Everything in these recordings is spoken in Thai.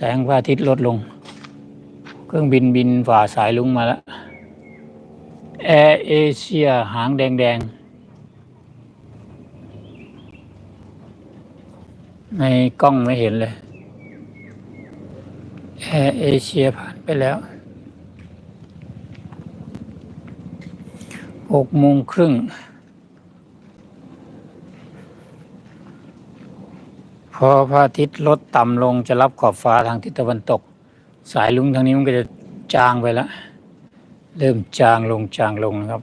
แสงพระอาทิตย์ลดลง เครื่องบินบินฝ่าสายลุงมาแล้วแอร์เอเชียหางแดง ๆ ในกล้องไม่เห็นเลยแอร์เอเชียผ่านไปแล้วหกโมงครึ่ง พอพระอาทิตย์ลดต่ำลงจะรับขอบฟ้าทางทิศตะวันตก สายลุงทางนี้มันก็จะจางไปแล้วเริ่มจางลงจางลงนะครับ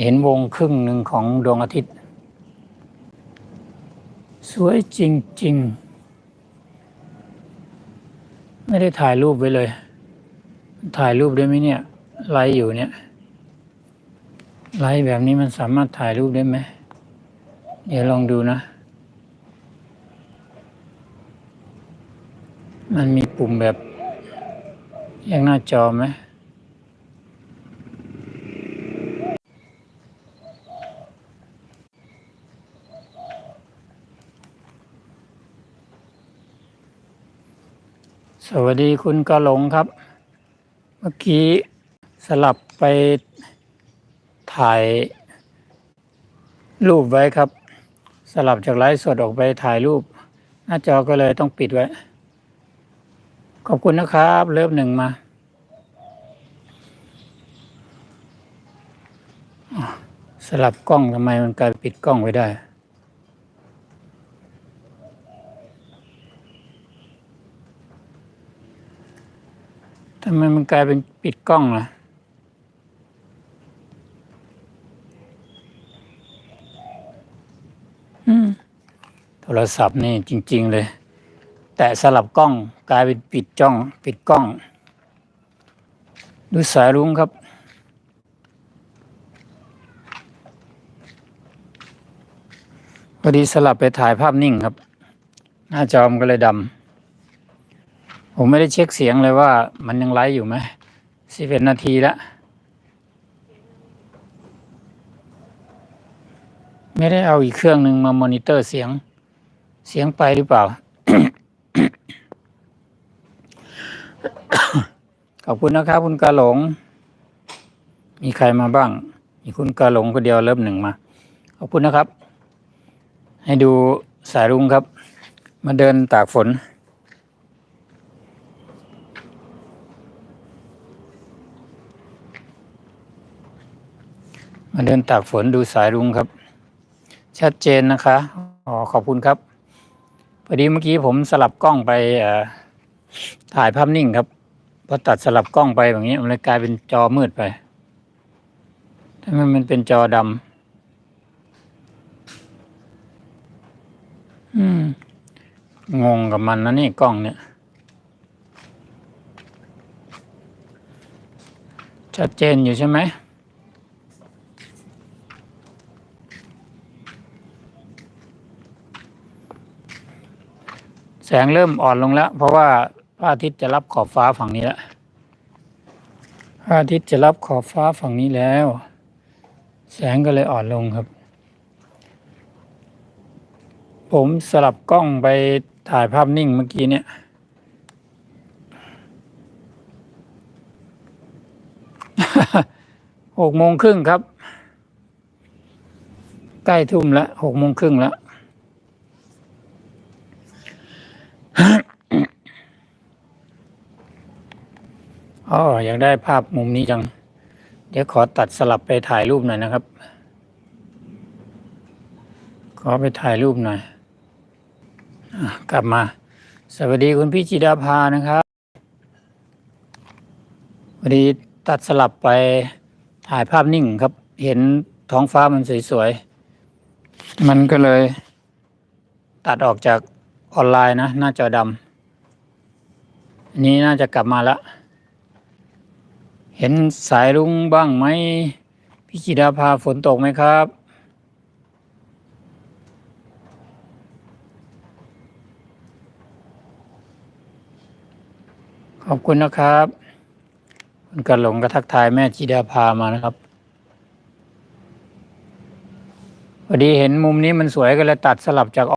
เห็นวงครึ่งหนึ่งของดวงอาทิตย์ สวยจริง ๆ ไม่ได้ถ่ายรูปไว้เลย ถ่ายรูปได้ไหมเนี่ยไลฟ์อยู่เนี่ยไลฟ์แบบนี้มันสามารถถ่ายรูปได้ไหมเดี๋ยวลองดูนะ มันมีปุ่มแบบแยกหน้าจอไหมสวัสดีคุณกะหลงครับ เมื่อกี้สลับไปถ่ายรูปไว้ครับ สลับจากไลฟ์สดออกไปถ่ายรูป หน้าจอก็เลยต้องปิดไว้ ขอบคุณนะครับ เริ่มหนึ่งมา สลับกล้องทำไมมันกลายปิดกล้องไว้ได้ทำไมมันกลายเป็นปิดกล้องล่ะอืมโทรศัพท์นี่จริง ๆ เลย แต่สลับกล้องกลายเป็นปิดจ้อง ปิดกล้อง ดูสายรุ้งครับ พอดีสลับไปถ่ายภาพนิ่งครับ หน้าจอมก็เลยดำ ผมไม่ได้เช็คเสียงเลยว่ามันยังไลฟ์อยู่ไหมสิบเอ็ดนาทีแล้วไม่ได้เอาอีกเครื่องหนึ่งมามอนิเตอร์เสียง เสียงไปหรือเปล่า ขอบคุณนะครับ คุณกาหลง มีใครมาบ้าง มีคุณกาหลงคนเดียวเริ่มหนึ่งมา ขอบคุณนะครับ ให้ดูสายรุ้งครับ มาเดินตากฝน มาเดินตากฝนดูสายรุ้งครับ ชัดเจนนะคะอ๋อขอบคุณครับพอดีเมื่อกี้ผมสลับกล้องไปถ่ายภาพนิ่งครับ พอตัดสลับกล้องไปแบบนี้มันเลยกลายเป็นจอมืดไปถ้ามันมันเป็นจอดำอืม งงกับมันนะนี่กล้องเนี่ย ชัดเจนอยู่ใช่ไหมแสงเริ่มอ่อนลงแล้ว เพราะว่า พระอาทิตย์จะรับขอบฟ้าฝั่งนี้แล้วพระอาทิตย์จะรับขอบฟ้าฝั่งนี้แล้ว แสงก็เลยอ่อนลงครับ ผมสลับกล้องไปถ่ายภาพนิ่งเมื่อกี้เนี่ย หกโมงครึ่งครับ ใกล้ทุ่มแล้วหกโมงครึ่งแล้ว อ๋ออยากได้ภาพมุมนี้จัง เดี๋ยวขอตัดสลับไปถ่ายรูปหน่อยนะครับ ขอไปถ่ายรูปหน่อยอกลับมา สวัสดีคุณพี่จิดาภานะครับวันนี้ตัดสลับไปถ่ายภาพนิ่งครับ เห็นท้องฟ้ามันสวยๆ มันก็เลย ตัดออกจากออนไลน์นะ หน้าจอดำนนี้น่าจะกลับมาแล้ว เห็นสายรุ้งบ้างไหม พี่จิดาภาฝนตกไหมครับ ขอบคุณนะครับ คุณกระหลงกระทักทายแม่จิดาภามานะครับพอดีเห็นมุมนี้มันสวยก็เลยตัดสลับจาก